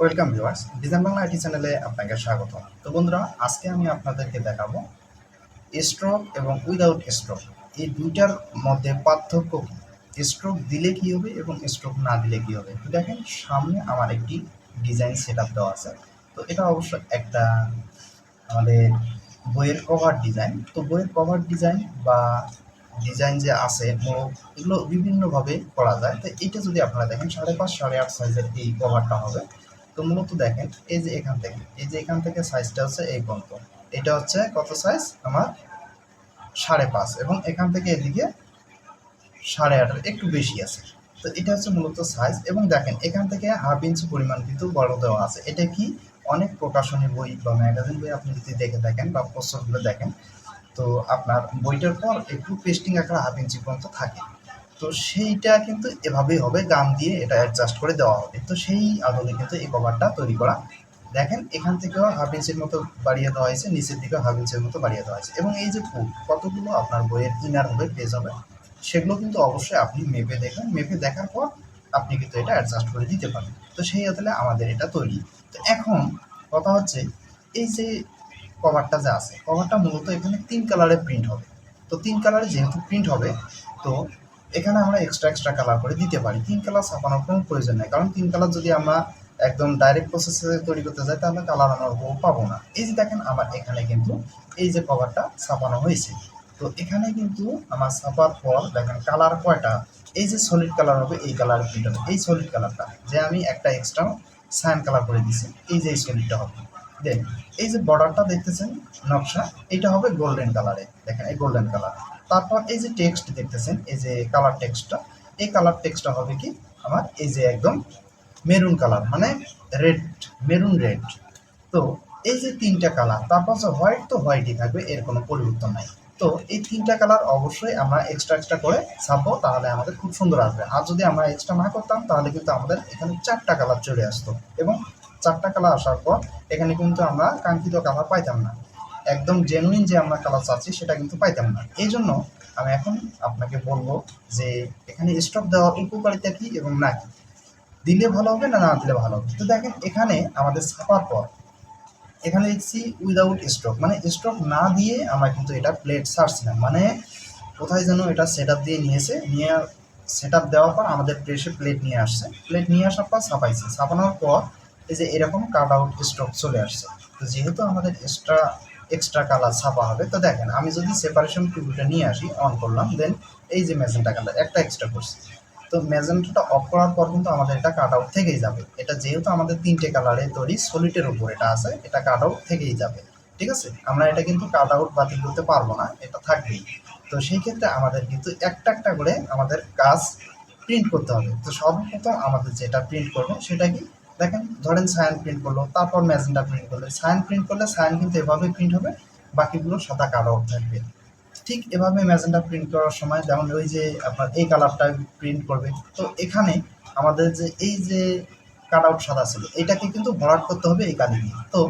Welcome viewers design Bangla IT চ্যানেলে আপনাকে স্বাগত তো বন্ধুরা, আজকে আমি আপনাদেরকে দেখাবো স্ট্রোক এবং উইদাউট স্ট্রোক এই দুইটার মধ্যে পার্থক্য কি? স্ট্রোক দিলে কি হবে এবং স্ট্রোক না দিলে কি হবে? তো দেখেন, সামনে আমার একটি ডিজাইন সেট আপ দেওয়া আছে। তো এটা অবশ্য একটা আমাদের বইয়ের কভার ডিজাইন তো বইয়ের কভার ডিজাইন বা ডিজাইন যে আছে মোড়ক এগুলো বিভিন্নভাবে করা যায়। তো এটা যদি আপনারা দেখেন, সাড়ে পাঁচ, সাড়ে আট সাইজের এই কভারটা হবে। তো মূলত দেখেন, এই যে এখান থেকে, এই যে এখান থেকে সাইজটা হচ্ছে এই পর্যন্ত। এটা হচ্ছে কত সাইজ আমার সাড়ে পাঁচ এবং এখান থেকে এদিকে সাড়ে আটের একটু বেশি আছে। তো এটা হচ্ছে মূলত সাইজ এবং দেখেন, এখান থেকে হাফ ইঞ্চি পরিমাণ কিন্তু বড় দেওয়া আছে। এটা কি অনেক প্রকাশনী বই বা ম্যাগাজিন বই আপনি যদি দেখে থাকেন বা পোস্টারগুলো দেখেন, তো আপনার বইটার পর একটু পেস্টিং আকার হাফ ইঞ্চি পর্যন্ত থাকে। তো সেইটা কিন্তু এভাবেই হবে, গাম দিয়ে এটা অ্যাডজাস্ট করে দেওয়া হবে। তো সেই আদলে কিন্তু এই কভারটা তৈরি করা। দেখেন, এখান থেকেও হাফ ইঞ্চির মতো বাড়িয়ে দেওয়া হয়েছে, নিচের দিকেও হাফ ইঞ্চের মতো বাড়িয়ে দেওয়া হয়েছে। এবং এই যে ফুট কতগুলো আপনার বইয়ের ইনার হবে পেজ হবে, সেগুলো কিন্তু অবশ্যই আপনি মেপে দেখবেন। মেপে দেখার পর আপনি কিন্তু এটা অ্যাডজাস্ট করে দিতে পারেন তো সেই আদলে আমাদের এটা তৈরি। তো এখন কথা হচ্ছে, এই যে কভারটা যে আছে, কভারটা মূলত এখানে তিন কালারে প্রিন্ট হবে। তো তিন কালারে যেহেতু প্রিন্ট হবে, তো এখানে আমরা এক্সট্রা এক্সট্রা কালার করে দিতে পারি। তিন কালার ছাপানোর কোনো প্রয়োজন নেই। কারণ তিন কালার যদি আমরা একদম ডাইরেক্ট প্রসেসে তৈরি করতে যাই, তাহলে কালার আমরা পাবো না। এই যে দেখেন আমার এখানে কিন্তু এই যে কভারটা ছাপানো হয়েছে। তো এখানে কিন্তু আমার ছাপার পর দেখেন কালার কয়টা? এই যে সলিড কালার হবে, এই কালার প্রিন্ট হবে। এই সলিড কালারটা যে আমি একটা এক্সট্রা সায়ান কালার করে দিছি, এই যে এই সলিডটা হবে। দেন, এই যে বর্ডারটা দেখতেছেন, নকশা, এটা হবে গোল্ডেন কালারে দেখেন, এই গোল্ডেন কালার তারপর এই যে টেক্সট দেখতেছেন, এই যে কালার টেক্সটটা এই কালার টেক্সটটা হবে কি? আমার এই যে একদম মেরুন কালার মানে রেড মেরুন রেড তো এই যে তিনটা কালার তারপর যে হোয়াইট তো হোয়াইটই থাকবে, এর কোনো পরিবর্তন নাই। তো এই তিনটা কালার অবশ্যই আমরা এক্সট্রা এক্সট্রা করে ছাপবো, তাহলে আমাদের খুব সুন্দর আসবে। আর যদি আমরা এক্সট্রা না করতাম, তাহলে কিন্তু আমাদের এখানে চারটা কালার চলে আসতো। এবং চারটা কালার আসার পর, এখানে কিন্তু আমরা কাঙ্ক্ষিত কালার পাইতাম না। একদম জেনুইন যে আমরা কালার চাচ্ছি সেটা কিন্তু পাইতাম না। এই জন্য আমি এখন আপনাকে বলব যে, এখানে স্টক দেওয়ার উপকারিতা কি এবং না কি? দিলে ভালো হবে না না দিলে ভালো হবে? তো দেখেন, এখানে আমাদের ছাপার পর, এখানে দেখছি উইদাউট স্ট্রোক মানে স্ট্রোক না দিয়ে আমরা কিন্তু এটা প্লেট ছাড়ছিলাম। মানে কোথায় যেন এটা সেট দিয়ে নিয়েছে, নিয়ে সেট দেওয়ার পর আমাদের প্রেসে প্লেট নিয়ে আসছে। প্লেট নিয়ে আসার পর ছাপাইছে। ছাপানোর পর এই যে এরকম কাট আউট স্ট্রোক চলে আসছে। তো যেহেতু আমাদের এক্সট্রা এক্সট্রা কালার ছাপা হবে। তো দেখেন, আমি যদি সেপারেশন টিভিটা নিয়ে আসি অন করলাম দেন এই যে ম্যাজেন্টা কালার একটা এক্সট্রা করছি। তো ম্যাজেন্টাটা অফ করার পর কিন্তু আমাদের এটা কাট আউট থেকেই যাবে। এটা যেহেতু আমাদের তিনটে কালারে তৈরি সলিটের উপর এটা আছে, এটা কাট আউট থেকেই যাবে। ঠিক আছে? আমরা এটা কিন্তু কাট আউট বাতিল করতে পারব না, এটা থাকবেই। তো সেই ক্ষেত্রে আমাদের কিন্তু একটা একটা করে আমাদের কাজ প্রিন্ট করতে হবে। তো সর্বপ্রথম আমাদের যেটা প্রিন্ট করব, সেটা কি? দেখেন, ধরেন সায়ান প্রিন্ট করল, তারপর ম্যাজেন্টা প্রিন্ট করলে। সায়ান প্রিন্ট করলে সায়ান কিন্তু এভাবে প্রিন্ট হবে, বাকিগুলো সাদা আউট থাকবে। ঠিক এভাবে ম্যাজেন্টা প্রিন্ট করার সময় যেমন ওই যে আপনার এই কালারটা প্রিন্ট করবে, তো এখানে আমাদের যে এই যে কাট আউট সাদা ছিল, এটাকে কিন্তু ভরাট করতে হবে এই কালি দিয়ে। তো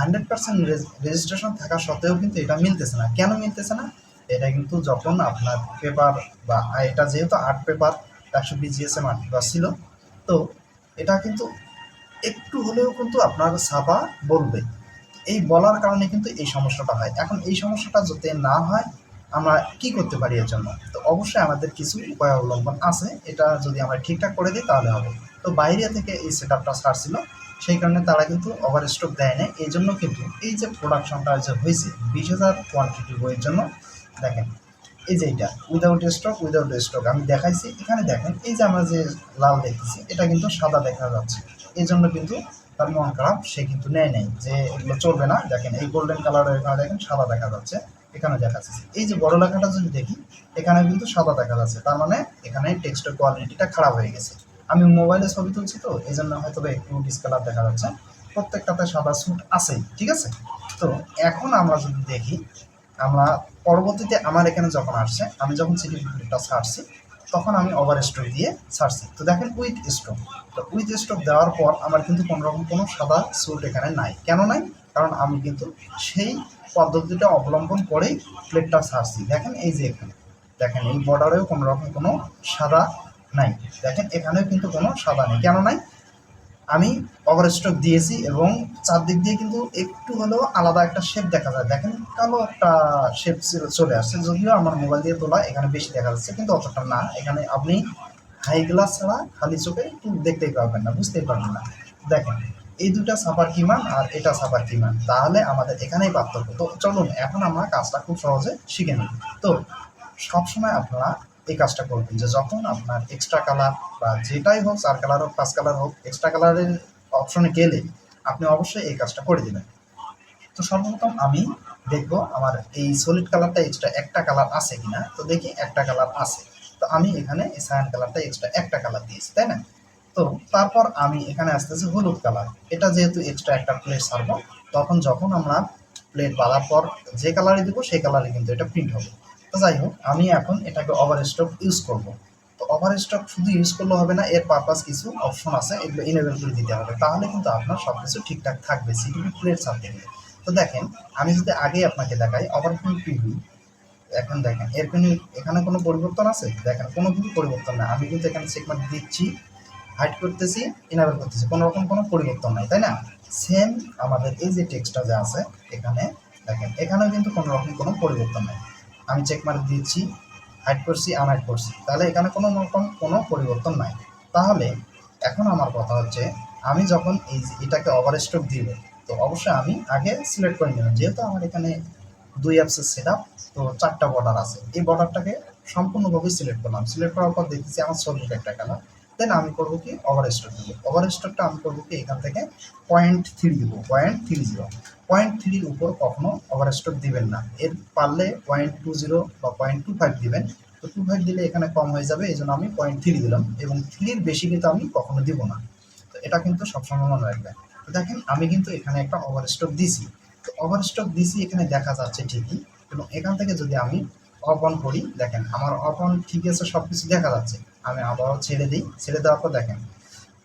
হান্ড্রেড পার্সেন্ট রেজিস্ট্রেশন থাকা সত্ত্বেও কিন্তু এটা মিলতেছে না। কেন মিলতেছে না? এটা কিন্তু যখন আপনার পেপার বা, এটা যেহেতু আর্ট পেপার একশো বিজিএসএম আর্ট পেপার ছিল, তো এটা কিন্তু একটু হলেও কিন্তু আপনার ছাপা বলবে। এই বলার কারণে কিন্তু এই সমস্যাটা হয়। এখন এই সমস্যাটা যাতে না হয়, আমরা কি করতে পারি এর জন্য? তো অবশ্যই আমাদের কিছু উপায় অবলম্বন আছে। এটা যদি আমরা ঠিকঠাক করে দিই, তাহলে হবে। তো বাইরে থেকে এই সেট আপটা ছাড়ছিল, সেই কারণে তারা কিন্তু ওভার স্টক দেয় না এই জন্য কিন্তু এই যে প্রোডাকশনটা যে হয়েছে, বিশ হাজার কোয়ান্টিটি বইয়ের জন্য, দেখেন এই যে এটা উইদাউট স্টক উইদাউট স্টক আমি দেখাইছি, এখানে দেখেন, এই যে আমরা যে লাল দেখতেছি, এটা কিন্তু সাদা দেখা যাচ্ছে। এই জন্য কিন্তু তার মন খারাপ, সে কিন্তু নেয় নেই যে এগুলো চলবে না। দেখেন, এই গোল্ডেন কালারের এখানে দেখেন, সাদা দেখা যাচ্ছে, এখানে দেখা যাচ্ছে এই যে বড় লেখাটা যদি দেখি, এখানে কিন্তু সাদা দেখা যাচ্ছে, তার মানে এখানে টেক্সটের কোয়ালিটিটা খারাপ হয়ে গেছে। আমি মোবাইলে ছবি তুলছি তো, এই জন্য হয়তো একটু ডিসকালার দেখা যাচ্ছে। প্রত্যেকটাতে সাদা স্যুট আছেই, ঠিক আছে? তো এখন আমরা যদি দেখি, আমরা পরবর্তীতে আমার এখানে যখন আসছে, আমি যখন সিটি ভিডিওটা ছাড়ছি, তখন আমি ওভার স্ট্রোক দিয়ে ছাড়ছি। তো দেখেন উইথ স্ট্রোক তো উইথ স্ট্রোক দেওয়ার পর আমার কিন্তু কোনো রকম কোনো সাদা স্যুট এখানে নাই। কেন নাই? কারণ আমি কিন্তু সেই পদ্ধতিটা অবলম্বন করেই প্লেটটা ছাড়ছি। দেখেন এই যে এখানে। দেখেন এই বর্ডারেও কোনো রকম কোনো সাদা নাই। দেখেন এখানেও কিন্তু কোনো সাদা নেই। কেন নাই? আমি ওভার স্ট্রোক দিয়েছি এবং চারদিক দিয়ে কিন্তু একটু হলেও আলাদা একটা শেপ দেখা যায়। দেখেন কালো একটা শেপ চলে আসছে, যদিও আমার মোবাইল দিয়ে তোলা এখানে বেশি দেখা যাচ্ছে, কিন্তু অতটা না। এখানে আপনি হাই গ্লাস ছাড়া খালি চোখে একটু দেখতেই পারবেন না, বুঝতেই পারবেন না। দেখেন, এই দুটা সাপার কিমান আর এটা সাপার কিমান, তাহলে আমাদের এখানেই পার্থক্য। তো চলুন, এখন আমরা কাজটা খুব সহজে শিখে নিই। তো সবসময় আপনারা এই কাজটা করবেন যে যখন আপনার এক্সট্রা কালার বা যেটাই হোক চার কালার হোক পাঁচ কালার হোক এক্সট্রা কালারের অপশনে গেলে আপনি অবশ্যই এই কাজটা করে দেবেন। তো সর্বপ্রথম আমি দেখব আমার এই সলিড কালারটা এক্সট্রা একটা কালার আছে কিনা। তো দেখি একটা কালার আছে। তো আমি এখানে এই সায়ান কালারটা এক্সট্রা একটা কালার দিয়েছি, তাই না? তো তারপর আমি এখানে আসতেছি হলুদ কালার এটা যেহেতু এক্সট্রা একটা প্লেট ছাড়বো, তখন যখন আমরা প্লেট বাঁধার পর যে কালারই দেবো, সেই কালারে কিন্তু এটা প্রিন্ট হবে। তো যাই হোক, আমি এখন এটাকে ওভার স্টক ইউজ করব। তো ওভার স্টক শুধু ইউজ করলে হবে না, এর পারপাস কিছু অপশন আছে, এগুলো ইনেবল করে দিতে হবে। তাহলে কিন্তু আপনার সব কিছু ঠিকঠাক থাকবে সিটিভি প্লেট গেলে তো দেখেন, আমি যদি আগে আপনাকে দেখাই ওভার প্রিভিউ এখন দেখেন, এর কোনো, এখানে কোনো পরিবর্তন আছে? দেখেন, কোনো কিন্তু পরিবর্তন নাই। আমি কিন্তু এখানে চেকমার্ক দিচ্ছি হাইড করতেছি ইনাবেল করতেছি। কোনো রকম কোনো পরিবর্তন নাই, তাই না? সেম আমাদের এই যে টেক্সটটা যে আছে, এখানে, দেখেন, এখানেও কিন্তু কোনো রকম কোনো পরিবর্তন নাই। আমি চেক মার্ক দিচ্ছি হাইড করছি আনহাইড করছি। তাহলে এখানে কোনো রকম কোনো পরিবর্তন নাই। তাহলে এখন আমার কথা হচ্ছে, আমি যখন এই এটাকে ওভার স্টক দিব, তো অবশ্যই আমি আগে সিলেক্ট করে নিলাম। যেহেতু আমার এখানে দুই অ্যাপসের সেট আপ তো চারটা বর্ডার আছে। এই বর্ডারটাকে সম্পূর্ণভাবে সিলেক্ট করলাম। সিলেক্ট করার পর দেখতেছি আমার সলিড একটা কালার দেন আমি করব কি ওভার স্ট্রোক দিব ওভার স্ট্রোকটা আমি করব কি এখান থেকে পয়েন্ট থ্রি দিব। পয়েন্ট থ্রি জিরো পয়েন্ট থ্রির উপর কখনো ওভার স্ট্রোক দিবেন না। এর পারলে পয়েন্ট টু জিরো বা পয়েন্ট টু ফাইভ দিবেন। তো টু ফাইভ দিলে এখানে কম হয়ে যাবে এই জন্য আমি পয়েন্ট থ্রি দিলাম এবং থ্রির বেশি কিন্তু আমি কখনো দিব না। তো এটা কিন্তু সবসময় মনে রাখবেন। তো দেখেন, আমি কিন্তু এখানে একটা ওভার স্ট্রোক দিছি। তো ওভার স্ট্রোক দিছি, এখানে দেখা যাচ্ছে ঠিকই। এবং এখান থেকে যদি আমি অফ অন করি, দেখেন, আমার অফ অন ঠিক আছে সব কিছু দেখা যাচ্ছে। আমি আবারও ছেড়ে দিই, ছেড়ে দেওয়ার পর দেখেন,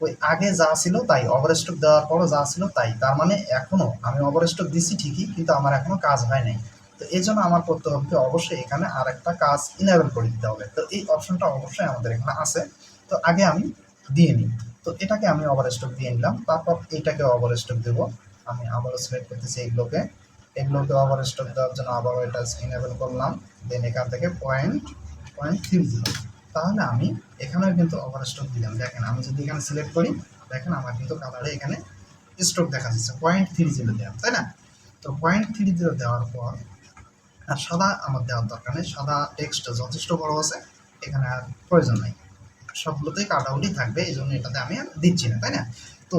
ওই আগে যা ছিল তাই ওভারস্টক দেওয়ার পরও যা ছিল তাই, তার মানে এখনও আমি ওভারস্টক দিছি ঠিকই, কিন্তু আমার এখনও কাজ হয় নাই। তো এই জন্য আমার করতে হবে অবশ্যই এখানে আর একটা কাজ ইনেবল করে দিতে হবে। তো এই অপশনটা অবশ্যই আমাদের এখানে আছে। তো আগে আমি দিয়ে নিই। তো এটাকে আমি ওভারস্টক দিয়ে নিলাম, তারপর এইটাকে ওভারস্টক দেব। আমি আবারও সিলেক্ট করতেছি এইগুলোকে এগুলোকে ওভারস্টক দেওয়ার জন্য আবারও এটা ইনেবল করলাম। দেন এখান থেকে পয়েন্ট পয়েন্ট থ্রি জিরো তাহলে আমি এখানেও কিন্তু ওভার স্ট্রোক দিলাম। দেখেন, আমি যদি এখানে সিলেক্ট করি, দেখেন আমার কিন্তু কালারে এখানে স্ট্রোক দেখা যাচ্ছে। পয়েন্ট থ্রি জিরো দিলাম তাই না? তো পয়েন্ট থ্রি জিরো দেওয়ার পর, আর সাদা আমার দেওয়ার দরকার নেই। সাদা টেক্সট যথেষ্ট বড় আছে, এখানে আর প্রয়োজন নেই। সবগুলোতেই কাটাউটই থাকবে এই জন্য এটাতে আমি আর দিচ্ছি না, তাই না? তো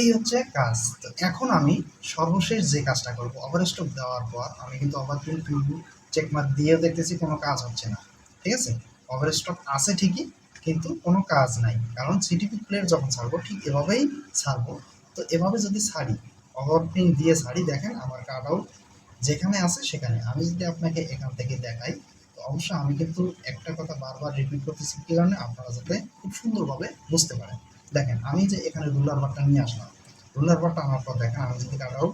এই হচ্ছে কাজ। তো এখন আমি সর্বশেষ যে কাজটা করব ওভার স্ট্রোক দেওয়ার পর, আমি কিন্তু ওভার প্রিন্ট চেকমার্ক দিয়েও দেখতেছি, কোনো কাজ হচ্ছে না। ঠিক আছে? ওভার স্টক আছে ঠিকই, কিন্তু কোনো কাজ নাই। কারণ সিটিপি প্লেয়ার যখন ছাড়বো, ঠিক এভাবেই ছাড়বো। তো এভাবে যদি ছাড়ি ওভার প্রিন্ট দিয়ে ছাড়ি, দেখেন আমার কাট আউট যেখানে আছে সেখানে। আমি যদি আপনাকে এখান থেকে দেখাই, তো অবশ্যই আমি কিন্তু একটা কথা বারবার রিপিট করতেছি, কি কারণে? আপনারা যাতে খুব সুন্দরভাবে বুঝতে পারেন। দেখেন, আমি যে এখানে রুলার বারটা নিয়ে আসলাম রুলার বারটা আনার পর দেখেন আমি যদি কাট আউট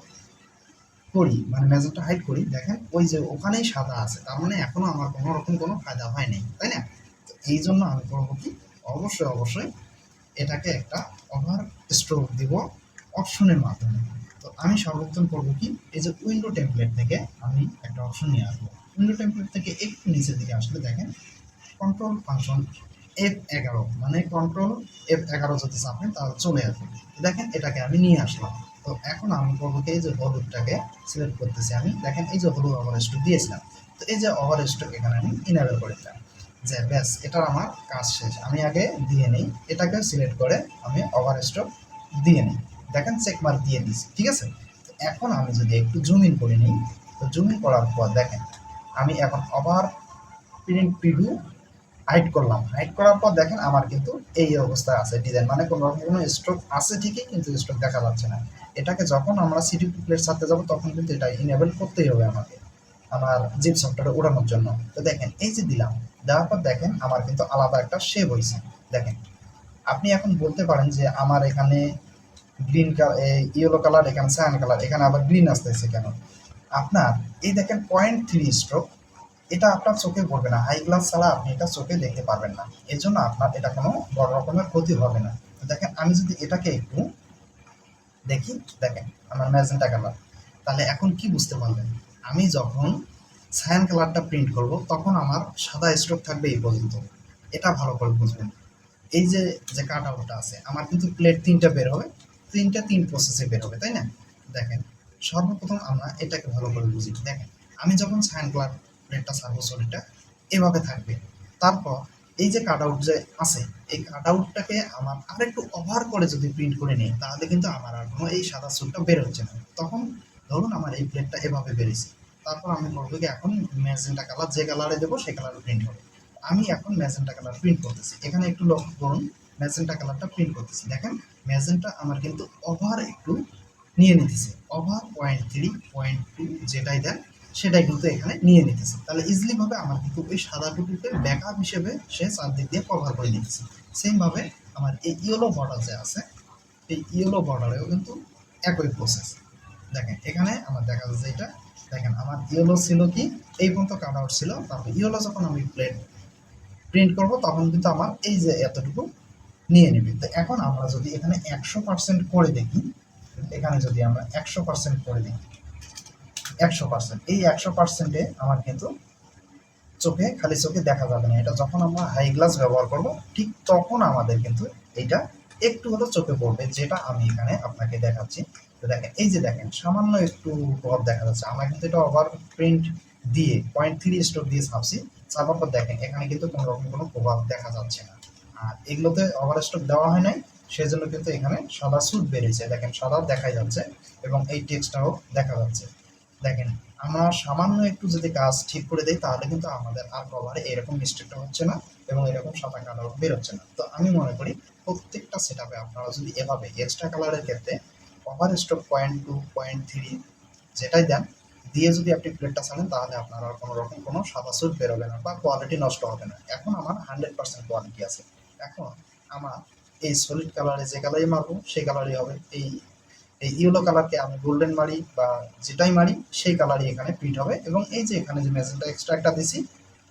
করি মানে মেজারটা হাইড করি, দেখেন ওই যে ওখানেই সাদা আছে, তার মানে এখনও আমার কোনো রকম কোনো ফায়দা হয়নি তাই না? তো এই জন্য আমি করব কি, অবশ্যই অবশ্যই এটাকে একটা ওভার স্ট্রোক দিব অপশনের মাধ্যমে। তো আমি সর্বোত্তম করব কি, এই যে উইন্ডো টেমপ্লেট থেকে আমি একটা অপশন নিয়ে আসব। উইন্ডো টেমপ্লেট থেকে একটু নিচের দিকে আসলে দেখেন কন্ট্রোল ফাংশন এফ এগারো মানে কন্ট্রোল এফ এগারো যদি চাপেন তাহলে চলে আসবে। দেখেন এটাকে আমি নিয়ে আসলাম। তো এখন আমি করব এই যে হলুদটাকে সিলেক্ট করতেছি আমি। দেখেন, এই যে হলুদ ওভার স্টক দিয়েছিলাম। তো এই যে ওভার স্টক এখানে আমি ইনাবেল করে দিলাম। যে ব্যাস, এটার আমার কাজ শেষ। আমি আগে দিয়ে নিই। এটাকে সিলেক্ট করে আমি ওভার স্টক দিয়ে নিই। দেখেন চেক মার্ক দিয়ে দিছি ঠিক আছে? এখন আমি যদি একটু জুম ইন করে নিই, তো জুম ইন করার পর দেখেন, আমি এখন ওভার প্রিন্ট প্রিভিউ হাইড করলাম। হাইড করার পর দেখেন, আমার কিন্তু এই অবস্থায় আছে। ডিজাইন মানে কোনো রকম কোনো স্ট্রোক আছে ঠিকই, কিন্তু স্ট্রোক দেখা যাচ্ছে না। এটাকে যখন আমরা সিটি প্লেট ছাড়তে যাব, তখন কিন্তু এটা ইনেবল করতেই হবে আমাকে, আমার জিপ সফটওয়্যারে ওড়ানোর জন্য। তো দেখেন, এই যে দিলাম, দেওয়ার পর দেখেন আমার কিন্তু আলাদা একটা শেপ হয়েছে। দেখেন, আপনি এখন বলতে পারেন যে আমার এখানে গ্রিন কালার ইয়েলো কালার এখানে সায়ান কালার এখানে আবার গ্রিন আসতেছে কেন? আপনার, এই দেখেন পয়েন্ট থ্রি স্ট্রোক এটা আপনার চোখে পড়বে না। হাই গ্লাস ছাড়া আপনি এটা চোখে দেখতে পারবেন না। এর জন্য আপনার এটা কোনো বড় রকমের ক্ষতি হবে না। তো দেখেন, আমি যদি এটাকে একটু দেখি, দেখেন, আমার ম্যাজেন্টা কালার তাহলে এখন কি বুঝতে পারলেন? আমি যখন সায়ান কালারটা প্রিন্ট করব, তখন আমার সাদা স্ট্রোক থাকবে এই পর্যন্ত। এটা ভালো করে বুঝবেন। এই যে যে কাট আউটটা আছে, আমার কিন্তু প্লেট তিনটা বের হবে, তিনটা তিন প্রসেসে বের হবে, তাই না? দেখেন, সর্বপ্রথম আমরা এটাকে ভালো করে বুঝি। দেখেন, আমি যখন সায়ান কালার প্লেটটা ছাড়বো শরীরটা এভাবে থাকবে। তারপর এই যে কাট আউট যে আছে, এই কাট আউটটাকে আমার আরেকটু ওভার করে যদি প্রিন্ট করে নিই, তাহলে কিন্তু আমার আর কোনো এই সাদা সুটটা বের হচ্ছে না। তখন ধরুন আমার এই প্লেটটা এভাবে বেরিয়েছে। তারপর আমি বলব কি, এখন ম্যাজেন্টা কালার যে কালারে দেবো সেই কালারে প্রিন্ট হবে। আমি এখন ম্যাজেন্টা কালার প্রিন্ট করতেছি। এখানে একটু লক্ষ্য করুন ম্যাজেন্টা কালারটা প্রিন্ট করতেছি। দেখেন ম্যাজেন্টা আমার কিন্তু ওভার একটু নিয়ে নিতেছে। Over point three point two যেটাই দেন সেটাই কিন্তু এখানে নিয়ে নিতেছে। তাহলে ইজিলি ভাবে আমার কিন্তু ওই সাদা টুকুকে ব্যাকআপ হিসেবে সে চারদিক দিয়ে কভার করে নিতেছে। সেম ভাবে আমার এই ইয়েলো বর্ডার যে আছে, এই ইয়েলো বর্ডারেও কিন্তু একই প্রসেস দেখেন, এখানে আমার দেখা যাচ্ছে এটা। দেখেন, আমার ইয়েলো ছিল কি? এই পর্যন্ত কাট আউট ছিল। তারপর ইয়েলো যখন আমি প্লেট প্রিন্ট করব, তখন কিন্তু আমার এই যে এতটুকু নিয়ে নেবে। তো এখন আমরা যদি এখানে একশো পার্সেন্ট করে দেখি, এখানে যদি আমরা একশো পার্সেন্ট করে দিই একশো পার্সেন্ট এই একশো পার্সেন্টে আমার কিন্তু চোখে, খালি চোখে দেখা যাবে না। এটা যখন আমরা হাই গ্লাস ব্যবহার করব, ঠিক তখন আমাদের কিন্তু এইটা একটু হলেও চোখে পড়বে, যেটা আমি এখানে আপনাকে দেখাচ্ছি। তো দেখেন, এই যে দেখেন, সামান্য একটু প্রভাব দেখা যাচ্ছে। আমরা কিন্তু এটা ওভার প্রিন্ট দিয়ে পয়েন্ট থ্রি স্টোর দিয়ে ছাপছি। ছাপার পর দেখেন, এখানে কিন্তু কোনো রকম কোনো প্রভাব দেখা যাচ্ছে না। আর এগুলোতে ওভার স্টক দেওয়া হয় নাই, সেজন্য কিন্তু এখানে সাদা সুট বেরিয়েছে। দেখেন, সাদা দেখাই যাচ্ছে এবং এই টেক্সটাও দেখা যাচ্ছে। দেখেন, আমরা সামান্য একটু যদি কাজ ঠিক করে দিই, তাহলে কিন্তু আমাদের আর কভারে এরকম মিস্টেকটা হচ্ছে না এবং এরকম সাদা কালার বেরোচ্ছে না। তো আমি মনে করি প্রত্যেকটা সেট আপে আপনারা যদি এভাবে এক্সট্রা কালারের ক্ষেত্রে over stroke point two point three যেটাই দেন, দিয়ে যদি আপনি প্লেটটা ছাড়েন, তাহলে আপনার আর কোনো রকম কোনো সাদা সুট বেরোবে না বা কোয়ালিটি নষ্ট হবে না। এখন আমার হান্ড্রেড পার্সেন্ট কোয়ালিটি আছে। এখন আমার এই সলিড কালারে যে কালারই মারবো, সেই কালারই হবে। এই এই ইয়েলো কালারকে আমি গোল্ডেন মারি বা যেটাই মারি, সেই কালারই এখানে প্রিন্ট হবে। এবং এই যে এখানে যে মেশিনটা এক্সট্রা একটা দিছি,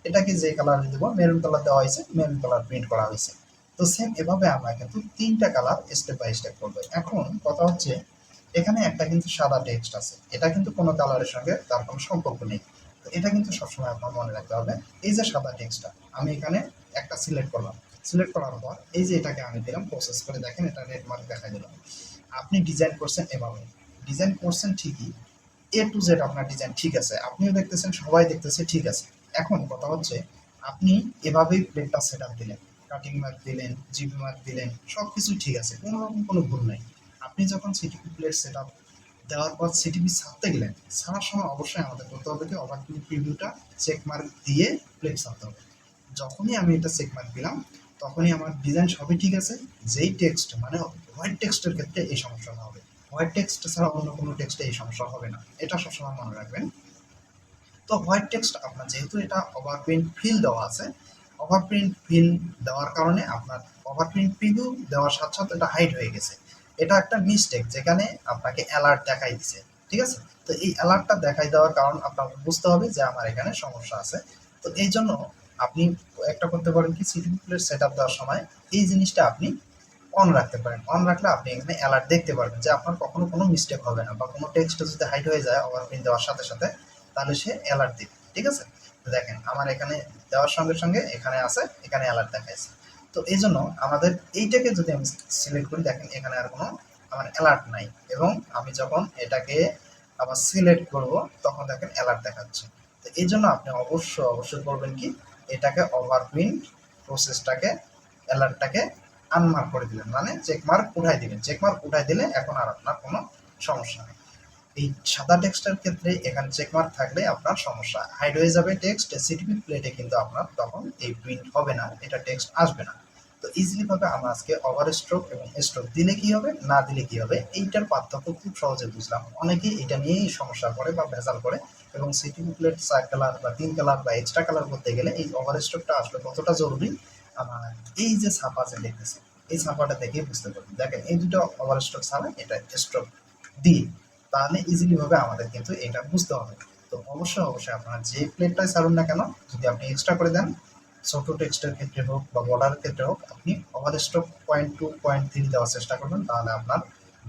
এটাকে যে কালার দেবো মেরুন কালার দেওয়া হয়েছে মেরুন কালার প্রিন্ট করা হয়েছে। তো সেম এভাবে আমরা কিন্তু তিনটা কালার স্টেপ বাই স্টেপ করব। এখন কথা হচ্ছে, এখানে একটা কিন্তু সাদা টেক্সট আছে। এটা কিন্তু কোনো কালারের সঙ্গে তার কোনো সম্পর্ক নেই। তো এটা কিন্তু সবসময় আপনার মনে রাখতে হবে, এই যে সাদা টেক্সটটা আমি এখানে একটা সিলেক্ট করলাম। সিলেক্ট করার পর এই যে এটাকে আমি দিলাম প্রসেস করে দেখেন, এটা রেড মার্ক দেখাই দিলাম আপনি ডিজাইন করছেন এভাবে। ডিজাইন করছেন ঠিকই। এ টু জেড আপনার ডিজাইন ঠিক আছে। আপনিও দেখতেছেন, সবাই দেখতেছে, ঠিক আছে। এখন কথা হচ্ছে, আপনি এভাবেই প্লেটটা সেট আপ দিলেন। কাটিং মার্ক দিলেন জিবি মার্ক দিলেন সব কিছুই ঠিক আছে। কোনো রকম কোনো ভুল নাই। আপনি যখন সিটিপি প্লেট সেট আপ দেওয়ার পর সিটিপি ছাড়তে গেলেন, ছাড়ার সময় অবশ্যই আমাদের করতে হবে কি? ওভার প্রিভিউটা চেক মার্ক দিয়ে প্লেট ছাড়তে হবে। যখনই আমি এটা চেক মার্ক দিলাম তখনই আমার ডিজাইন সবই ঠিক আছে। যেই টেক্সট মানে হোয়াইট টেক্সটের ক্ষেত্রে এই সমস্যাটা হবে। হোয়াইট টেক্সট ছাড়া অন্য কোনো টেক্সটে এই সমস্যা হবে না। এটা সবসময় মনে রাখবেন। তো হোয়াইট টেক্সট আপনার যেহেতু এটা ওভারপ্রিন্ট ফিল দেওয়া আছে ওভারপ্রিন্ট ফিল দেওয়ার কারণে আপনার ওভারপ্রিন্ট প্রিভিউ দেওয়ার সাথে সাথে এটা হাইড হয়ে গেছে। এটা একটা মিস্টেক যেখানে আপনাকে অ্যালার্ট দেখাই দিছে। ঠিক আছে? তো এই অ্যালার্টটা দেখাই দেওয়ার কারণ আপনার বুঝতে হবে যে আমার এখানে সমস্যা আছে। তো এই জন্য আপনি একটা করতে পারেন কি সিটি প্লেট সেট আপ দেওয়ার সময় এই জিনিসটা আপনি অন রাখতে পারেন। অন রাখলে আপনি এখানে অ্যালার্ট দেখতে পারবেন যে আপনার কখনো কোনো মিস্টেক হবে না বা কোনো টেক্সট যদি হাইড হয়ে যায় ওভারপ্রিন্ট দেওয়ার সাথে সাথে, তাহলে সে অ্যালার্ট দেবে, ঠিক আছে? দেখেন, আমার এখানে দেওয়ার সঙ্গে সঙ্গে এখানে আছে, এখানে অ্যালার্ট দেখাইছে। তো এই জন্য আমাদের এইটাকে যদি আমি সিলেক্ট করি, দেখেন এখানে আর কোনো আমার অ্যালার্ট নাই এবং আমি যখন এটাকে আবার সিলেক্ট করব, তখন দেখেন অ্যালার্ট দেখাচ্ছে। তো এই জন্য আপনি অবশ্যই অবশ্যই করবেন কি এটাকে ওভারপ্রিন্ট প্রসেসটাকে অ্যালার্টটাকে আনমার্ক করে দিলেন। মানে চেকমার্ক উঠাই দিলেন। চেকমার্ক উঠাই দিলে এখন আর আপনার কোনো সমস্যা নেই। এই সাদা টেক্সটের ক্ষেত্রে এখানে চেকমার্ক থাকলে আপনার সমস্যা হাইড হয়ে যাবে টেক্সট সিটিপি প্লেটে কিন্তু আপনার তখন এই প্রিন্ট হবে না, এটা টেক্সট আসবে না। তো ইজিলি ভাবে আমরা আজকে ওভার স্ট্রোক এবং স্ট্রোক দিলে কি হবে, না দিলে কি হবে, এইটার পার্থক্য খুব সহজে বুঝলাম। অনেকেই এটা নিয়েই সমস্যা করে বা ভেজাল করে। এবং সিটিং প্লেট চার কালার বা তিন কালার বা এক্সট্রা কালার করতে গেলে এই ওভার স্ট্রোকটা আসলে কতটা জরুরি? আমার এই যে ছাপা যে দেখতেছে, এই ছাপাটা দেখে বুঝতে পারবেন। দেখেন, এই দুটো ওভার স্ট্রোক ছাড়া এটা স্ট্রোক দিয়ে তাহলে ইজিলি ভাবে আমাদের কিন্তু এটা বুঝতে হবে। তো অবশ্যই অবশ্যই আপনারা যে প্লেটটাই ছাড়ুন না কেন, যদি আপনি এক্সট্রা করে দেন, ছোট টেক্সটের ক্ষেত্রে হোক বা বর্ডারের ক্ষেত্রে হোক, আপনি over stroke point two point three দেওয়ার চেষ্টা করবেন। তাহলে আপনার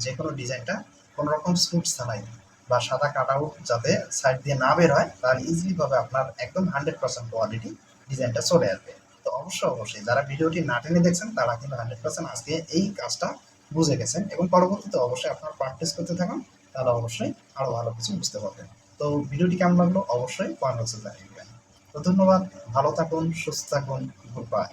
যে কোনো ডিজাইনটা কোনো রকম স্মুথ ছাড়াই বা সাদা কাট আউট যাতে সাইড দিয়ে না বের হয়, তাহলে ইজিলি ভাবে আপনার একদম হান্ড্রেড পার্সেন্ট কোয়ালিটি ডিজাইনটা চলে আসবে। তো অবশ্যই অবশ্যই যারা ভিডিওটি না টেনে দেখছেন, তারা কিন্তু হান্ড্রেড পার্সেন্ট আজকে এই কাজটা বুঝে গেছেন এবং পরবর্তীতে অবশ্যই আপনার প্র্যাকটিস করতে থাকুন, তাহলে অবশ্যই আরও ভালো কিছু বুঝতে পারবেন। তো ভিডিওটি কেমন লাগল? অবশ্যই কমেন্ট বক্সে জানিয়ে দেবেন। তো ধন্যবাদ, ভালো থাকুন, সুস্থ থাকুন গুড বাই